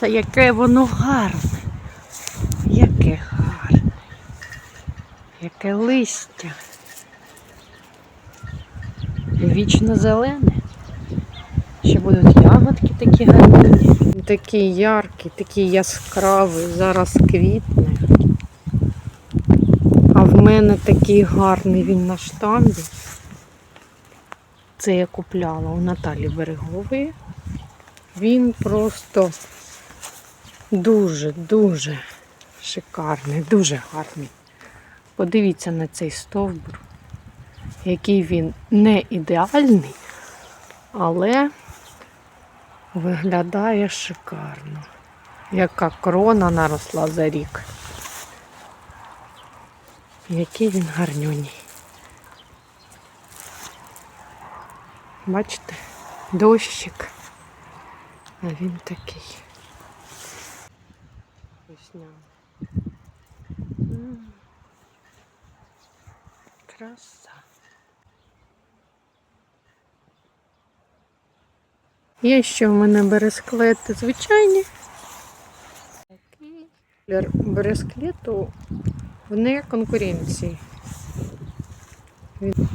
Та яке воно гарне. Яке гарне. Яке листя. Вічно зелене. Ще будуть ягодки такі гарні. Такий яркий, такий яскравий, зараз квітне. А в мене такий гарний він на штамбі. Це я купляла у Наталі Берегової. Він просто дуже-дуже шикарний, дуже гарний. Подивіться на цей стовбур, який він не ідеальний, але виглядає шикарно. Яка крона наросла за рік. Який він гарнюній. Бачите, дощик. А він такий. Весняний. Краса. Є ще в мене бересклети звичайні. Бересклету вне конкуренції. Він